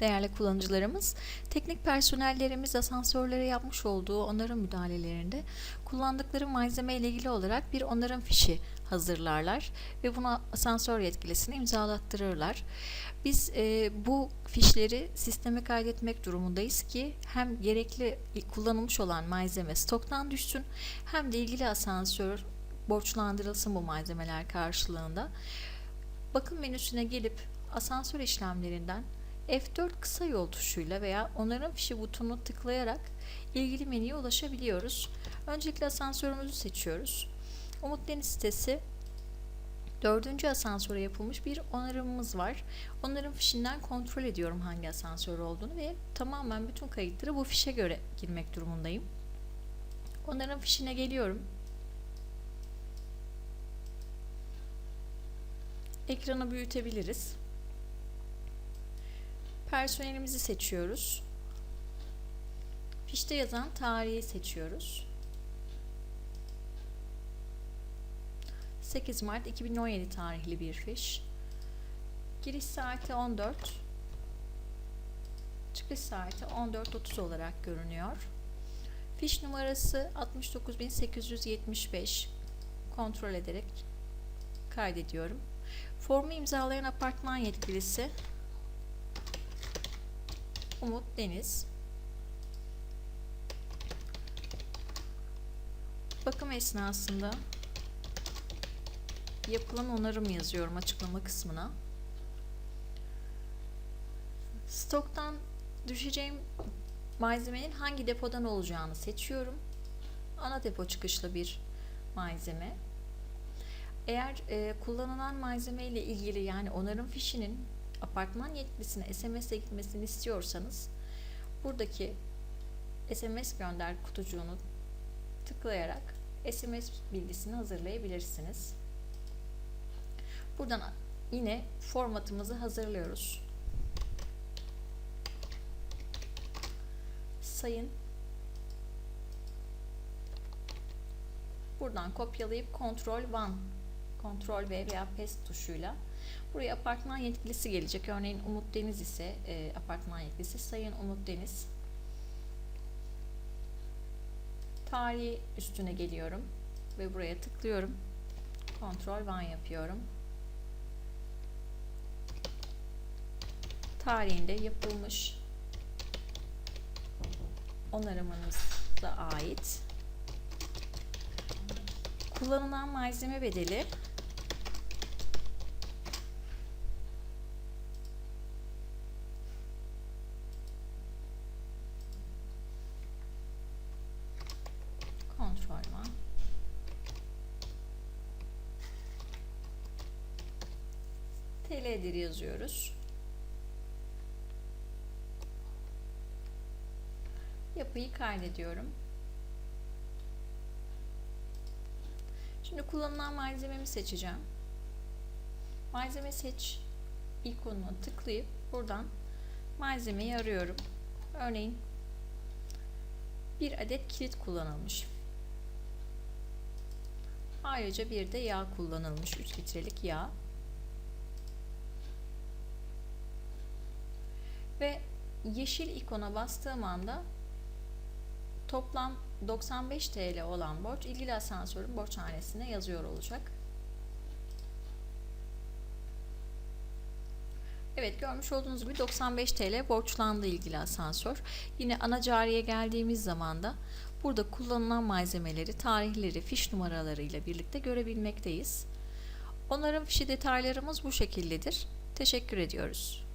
değerli kullanıcılarımız. Teknik personellerimiz asansörlere yapmış olduğu onarım müdahalelerinde kullandıkları malzeme ile ilgili olarak bir onarım fişi hazırlarlar ve buna asansör yetkilisini imzalattırırlar. Biz e, bu fişleri sisteme kaydetmek durumundayız ki hem gerekli kullanılmış olan malzeme stoktan düşsün hem de ilgili asansör borçlandırılsın bu malzemeler karşılığında. Bakım menüsüne gelip asansör işlemlerinden F4 kısa yol tuşuyla veya onarım fişi butonunu tıklayarak ilgili menüye ulaşabiliyoruz. Öncelikle asansörümüzü seçiyoruz. Umut Deniz sitesi Dördüncü asansöre yapılmış bir onarımımız var. Onarım fişinden kontrol ediyorum hangi asansör olduğunu ve tamamen bütün kayıtları bu fişe göre girmek durumundayım. Onarım fişine geliyorum. Ekranı büyütebiliriz. Personelimizi seçiyoruz. Fişte yazan tarihi seçiyoruz. 8 Mart 2017 tarihli bir fiş. Giriş saati 14. Çıkış saati 14.30 olarak görünüyor. Fiş numarası 69875. Kontrol ederek kaydediyorum. Formu imzalayan apartman yetkilisi Umut Deniz. Bakım esnasında yapılan onarım yazıyorum açıklama kısmına. Stoktan düşeceğim malzemenin hangi depodan olacağını seçiyorum. Ana depo çıkışlı bir malzeme. Eğer e, kullanılan malzeme ile ilgili yani onarım fişinin apartman yetkilisine SMS'e gitmesini istiyorsanız buradaki SMS gönder kutucuğunu tıklayarak SMS bilgisini hazırlayabilirsiniz. Buradan yine formatımızı hazırlıyoruz. Sayın Buradan kopyalayıp Ctrl 1 Ctrl V veya Paste tuşuyla buraya apartman yetkilisi gelecek. Örneğin Umut Deniz ise e, apartman yetkilisi Sayın Umut Deniz. Tarihi üstüne geliyorum ve buraya tıklıyorum. Ctrl 1 yapıyorum. tarihinde yapılmış onarımımıza ait kullanılan malzeme bedeli kontrol var. TL'dir yazıyoruz. Yapıyı kaydediyorum. Şimdi kullanılan malzememi seçeceğim. Malzeme seç ikonuna tıklayıp buradan malzemeyi arıyorum. Örneğin bir adet kilit kullanılmış. Ayrıca bir de yağ kullanılmış. 3 litrelik yağ. Ve yeşil ikona bastığım anda Toplam 95 TL olan borç ilgili asansörün borçhanesine yazıyor olacak. Evet görmüş olduğunuz gibi 95 TL borçlandı ilgili asansör. Yine ana cariye geldiğimiz zaman da burada kullanılan malzemeleri, tarihleri, fiş numaraları ile birlikte görebilmekteyiz. Onların fişi detaylarımız bu şekildedir. Teşekkür ediyoruz.